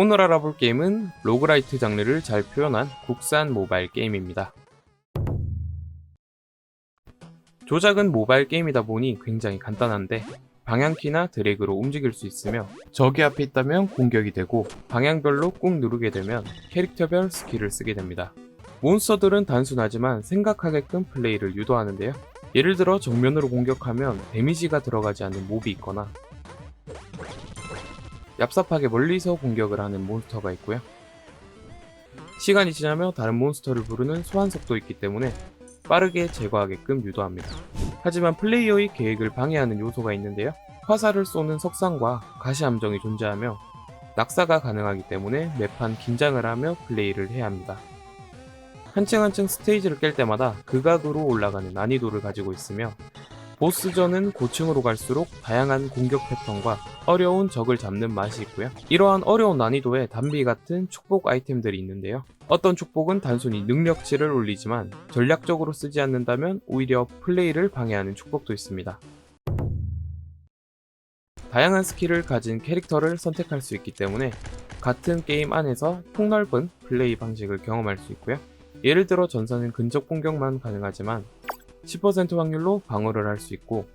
오늘 알아볼 게임은 로그라이트 장르를 잘 표현한 국산 모바일 게임입니다. 조작은 모바일 게임이다 보니 굉장히 간단한데 방향키나 드래그로 움직일 수 있으며 적이 앞에 있다면 공격이 되고 방향별로 꾹 누르게 되면 캐릭터별 스킬을 쓰게 됩니다. 몬스터들은 단순하지만 생각하게끔 플레이를 유도하는데요. 예를 들어 정면으로 공격하면 데미지가 들어가지 않는 몹이 있거나 얍삽하게 멀리서 공격을 하는 몬스터가 있고요. 시간이 지나며 다른 몬스터를 부르는 소환 속도 있기 때문에 빠르게 제거하게끔 유도합니다. 하지만 플레이어의 계획을 방해하는 요소가 있는데요. 화살을 쏘는 석상과 가시함정이 존재하며 낙사가 가능하기 때문에 매판 긴장을 하며 플레이를 해야 합니다. 한층 한층 스테이지를 깰 때마다 극악으로 올라가는 난이도를 가지고 있으며 보스전은 고층으로 갈수록 다양한 공격 패턴과 어려운 적을 잡는 맛이 있고요. 이러한 어려운 난이도에 단비 같은 축복 아이템들이 있는데요. 어떤 축복은 단순히 능력치를 올리지만 전략적으로 쓰지 않는다면 오히려 플레이를 방해하는 축복도 있습니다. 다양한 스킬을 가진 캐릭터를 선택할 수 있기 때문에 같은 게임 안에서 폭넓은 플레이 방식을 경험할 수 있고요. 예를 들어 전사는 근접 공격만 가능하지만 10% 확률로 방어를 할 수 있고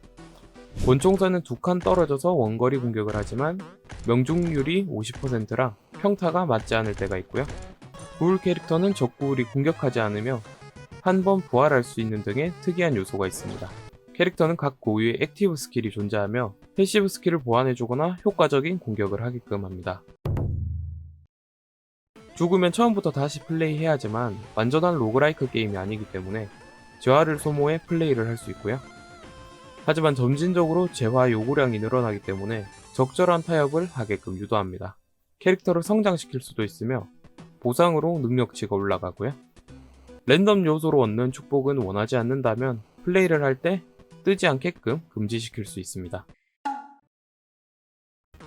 권총사는 두 칸 떨어져서 원거리 공격을 하지만 명중률이 50%라 평타가 맞지 않을 때가 있고요. 구울 캐릭터는 적구울이 공격하지 않으며 한 번 부활할 수 있는 등의 특이한 요소가 있습니다. 캐릭터는 각 고유의 액티브 스킬이 존재하며 패시브 스킬을 보완해주거나 효과적인 공격을 하게끔 합니다. 죽으면 처음부터 다시 플레이해야 하지만 완전한 로그라이크 게임이 아니기 때문에 재화를 소모해 플레이를 할 수 있고요. 하지만 점진적으로 재화 요구량이 늘어나기 때문에 적절한 타협을 하게끔 유도합니다. 캐릭터를 성장시킬 수도 있으며 보상으로 능력치가 올라가고요. 랜덤 요소로 얻는 축복은 원하지 않는다면 플레이를 할 때 뜨지 않게끔 금지시킬 수 있습니다.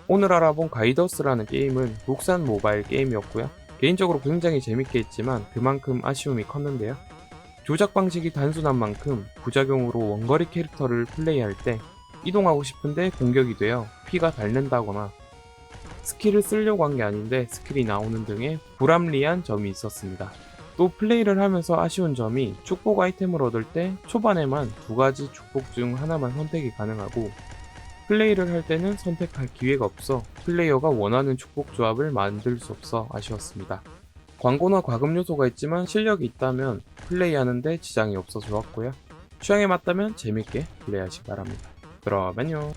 오늘 알아본 가이더스라는 게임은 국산 모바일 게임이었고요. 개인적으로 굉장히 재밌게 했지만 그만큼 아쉬움이 컸는데요. 조작 방식이 단순한 만큼 부작용으로 원거리 캐릭터를 플레이할 때 이동하고 싶은데 공격이 되어 피가 닳는다거나 스킬을 쓰려고 한 게 아닌데 스킬이 나오는 등의 불합리한 점이 있었습니다. 또 플레이를 하면서 아쉬운 점이 축복 아이템을 얻을 때 초반에만 두 가지 축복 중 하나만 선택이 가능하고 플레이를 할 때는 선택할 기회가 없어 플레이어가 원하는 축복 조합을 만들 수 없어 아쉬웠습니다. 광고나 과금 요소가 있지만 실력이 있다면 플레이하는데 지장이 없어 좋았고요. 취향에 맞다면 재밌게 플레이하시기 바랍니다. 그럼 안녕.